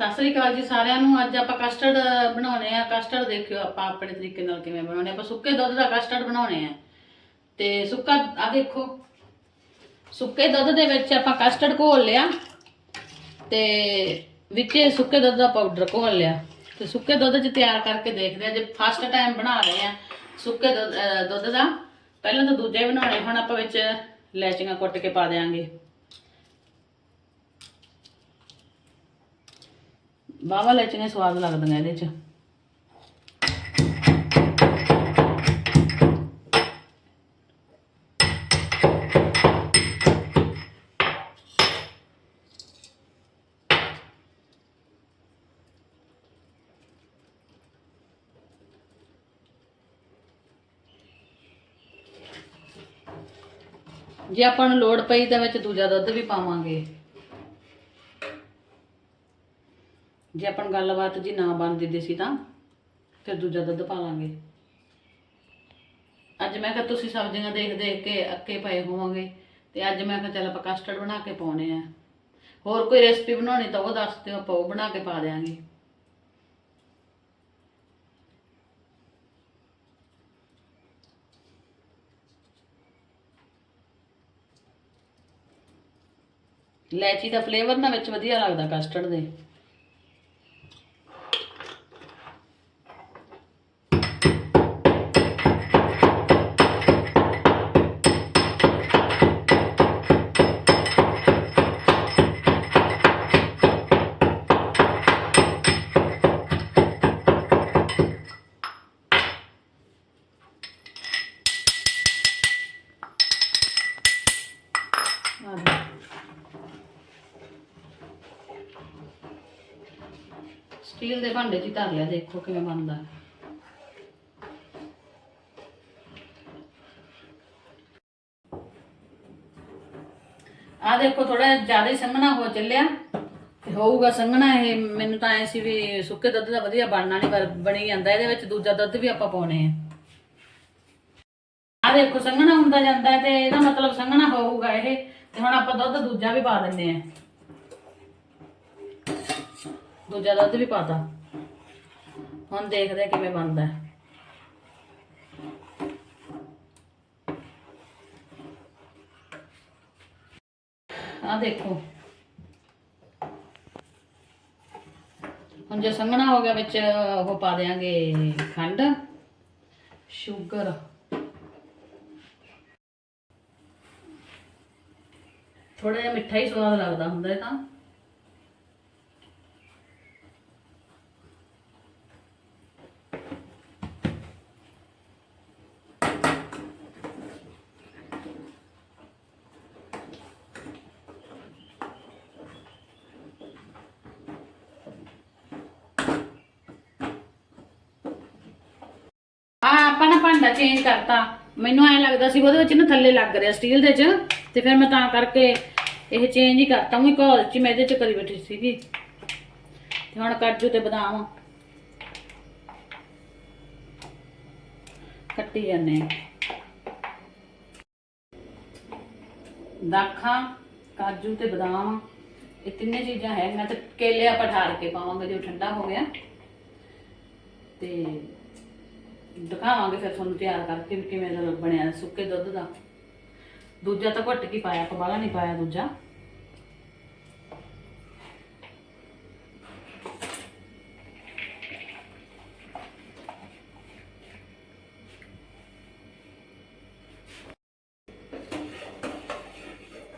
ਸਤਿ ਸ੍ਰੀ ਅਕਾਲ ਜੀ ਸਾਰਿਆਂ ਨੂੰ। ਅੱਜ ਆਪਾਂ ਕਸਟਰਡ ਬਣਾਉਣੇ ਆ। ਕਸਟਰਡ ਦੇਖਿਓ ਆਪਾਂ ਆਪਣੇ ਤਰੀਕੇ ਨਾਲ ਕਿਵੇਂ ਬਣਾਉਣੇ ਆਪਾਂ ਸੁੱਕੇ ਦੁੱਧ ਦਾ ਕਸਟਰਡ ਬਣਾਉਣੇ ਆ। ਤੇ ਸੁੱਕਾ ਆ ਦੇਖੋ। ਸੁੱਕੇ ਦੁੱਧ ਦੇ ਵਿੱਚ ਆਪਾਂ ਕਸਟਰਡ ਘੋਲ ਲਿਆ। ਤੇ ਵਿੱਚ ਸੁੱਕੇ ਦੁੱਧ ਦਾ ਪਾਊਡਰ ਘੋਲ ਲਿਆ। ਤੇ ਸੁੱਕੇ ਦੁੱਧ 'ਚ ਤਿਆਰ ਕਰਕੇ ਦੇਖਦੇ ਆ ਜੇ ਫਸਟ ਟਾਈਮ ਬਣਾ ਰਹੇ ਆ ਸੁੱਕੇ ਦੁੱਧ ਦੁੱਧ ਦਾ। ਪਹਿਲਾਂ ਤਾਂ ਦੂਜਾ ਹੀ ਬਣਾਉਣੇ, ਹੁਣ ਆਪਾਂ ਵਿੱਚ ਲੈਚੀਆਂ ਕੁੱਟ ਕੇ ਪਾ ਦੇਾਂਗੇ ਬਾਵਾ ਲੈਚੀਆਂ ਸਵਾਦ ਲੱਗਦੀਆਂ ਇਹਦੇ 'ਚ। ਜੇ ਆਪਾਂ ਨੂੰ ਲੋੜ ਪਈ ਤਾਂ ਵਿੱਚ ਦੂਜਾ ਦੁੱਧ ਵੀ ਪਾਵਾਂਗੇ। ਜੇ ਆਪਾਂ ਨੂੰ ਗੱਲਬਾਤ ਜੀ ਨਾ ਬਣਦੀ ਦੀ ਤਾਂ, ਫਿਰ ਦੂਜਾ ਦੁੱਧ ਪਾ ਲਾਂਗੇ। ਅੱਜ ਮੈਂ ਕਿਹਾ ਤੁਸੀਂ ਸਬਜ਼ੀਆਂ ਦੇਖ ਦੇਖ ਕੇ ਅੱਕੇ ਪਏ ਹੋਵੋਗੇ, ਤੇ ਅੱਜ ਮੈਂ ਕਿਹਾ ਚੱਲ ਆਪਾਂ ਕਸਟਰਡ ਬਣਾ ਕੇ ਪਾਉਣੇ ਆ। ਹੋਰ ਕੋਈ ਰੈਸਪੀ ਬਣਾਉਣੀ ਤਾਂ ਉਹ ਦੱਸ ਦਿਓ, ਆਪਾਂ ਉਹ ਬਣਾ ਕੇ ਪਾ ਦਿਆਂਗੇ। ਲੈਚੀ ਦਾ ਫਲੇਵਰ ਨਾ ਵਿੱਚ ਵਧੀਆ ਲੱਗਦਾ ਕਸਟਰਡ ਦੇ। ਸਟੀਲ ਦੇ ਭਾਂਡੇ 'ਚ ਹੀ ਧਰ ਲਿਆ, ਦੇਖੋ ਕਿਵੇਂ ਬਣਦਾ। ਆ ਦੇਖੋ ਥੋੜਾ ਜ਼ਿਆਦਾ ਹੀ ਸੰਘਣਾ ਹੋ ਚੱਲਿਆ, ਤੇ ਹੋਊਗਾ ਸੰਘਣਾ ਇਹ, ਮੈਨੂੰ ਤਾਂ ਐ ਸੀ ਵੀ ਸੁੱਕੇ ਦੁੱਧ ਦਾ ਵਧੀਆ ਬਣਨਾ ਨਹੀਂ ਪਰ ਬਣੀ ਜਾਂਦਾ, ਇਹਦੇ ਵਿੱਚ ਦੂਜਾ ਦੁੱਧ ਵੀ ਆਪਾਂ ਪਾਉਣੇ ਆ। ਆ ਦੇਖੋ, ਸੰਘਣਾ ਹੁੰਦਾ ਜਾਂਦਾ ਤੇ ਇਹਦਾ ਮਤਲਬ ਸੰਘਣਾ ਹੋਊਗਾ ਇਹ, ਤੇ ਹੁਣ ਆਪਾਂ ਦੁੱਧ ਦੂਜਾ ਵੀ ਪਾ ਦਿੰਦੇ ਆ। ਦੂਜਾ ਦੁੱਧ ਵੀ ਪਾਤਾ ਹੁਣ ਦੇਖਦੇ ਆ ਕਿਵੇਂ ਬਣਦਾ। ਹੈ। ਦੇਖੋ। ਹੁਣ ਜੇ ਸੰਘਣਾ ਹੋ ਗਿਆ ਵਿੱਚ, ਉਹ ਪਾ ਦੇਾਂਗੇ ਖੰਡ, ਸ਼ੂਗਰ। ਥੋੜਾ ਜਿਹਾ ਮਿੱਠਾ ਹੀ ਸਵਾਦ ਲੱਗਦਾ ਹੁੰਦਾ ਇਹ ਤਾਂ ਆ ਆਪਾਂ ਨਾ ਭਾਂਡਾ ਚੇਂਜ ਕਰਤਾ। ਮੈਨੂੰ ਐਂ ਲੱਗਦਾ ਸੀ ਉਹਦੇ ਵਿੱਚ ਨਾ ਥੱਲੇ ਲੱਗ ਰਿਹਾ ਸਟੀਲ ਦੇ ਚ ਤੇ ਫਿਰ ਮੈਂ ਤਾਂ ਕਰਕੇ ਇਹ ਚੇਂਜ ਹੀ ਕਰਤਾ। ਉਹੀ ਕਾਲ ਚ ਮੈਂ ਇਹਦੇ ਚ ਕਰੀ ਬੈਠੀ ਸੀਗੀ। ਤੇ ਹੁਣ ਕਾਜੂ ਤੇ ਬਦਾਮ। ਕੱਟੀ ਜਾਂਦੇ ਆ। ਦਾਖਾਂ, ਕਾਜੂ ਤੇ ਬਦਾਮ, ਇਹ ਤਿੰਨੇ ਚੀਜ਼ਾਂ ਹੈ। ਮੈਂ ਤੇ ਕੇਲੇ ਆਪਾਂ ਠਾਰ ਕੇ ਪਾਵਾਂਗੇ, ਜੋ ਠੰਡਾ ਹੋ ਗਿਆ। ਤੇ ਦਿਖਾਵਾਂਗੇ ਫਿਰ ਤੁਹਾਨੂੰ ਤਿਆਰ ਕਰਕੇ ਵੀ ਕਿਵੇਂ ਦਾ ਬਣਿਆ ਸੁੱਕੇ ਦੁੱਧ ਦਾ। ਦੂਜਾ ਤਾਂ ਘੁੱਟ ਕੇ ਪਾਇਆ ਪਬਾਲਾ ਨਹੀਂ ਪਾਇਆ ਦੂਜਾ।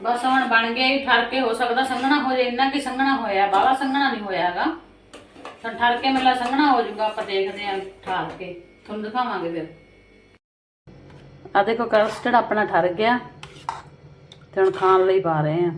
ਬਸ ਹੁਣ ਬਣ ਗਿਆ ਹੀ ਠਰ ਕੇ ਹੋ ਸਕਦਾ ਸੰਘਣਾ ਹੋ ਜਾਏ ਇੰਨਾ ਕਿ ਸੰਘਣਾ ਹੋਇਆ, ਬਾਹਲਾ ਸੰਘਣਾ ਨਹੀਂ ਹੋਇਆ ਹੈਗਾ। ਤਾਂ ਠਰ ਕੇ ਮੇਲਾ ਸੰਘਣਾ ਹੋ ਜਾਊਗਾ ਆਪਾਂ ਦੇਖਦੇ ਆਂ ਠਾਰ ਕੇ। ਤੁਹਾਨੂੰ ਦਿਖਾਵਾਂਗੇ ਫਿਰ। ਆ ਦੇਖੋ ਕਸਟਰਡ ਆਪਣਾ ਠਰ ਗਿਆ ਤੇ ਹੁਣ ਖਾਣ ਲਈ ਪਾ ਰਹੇ ਆ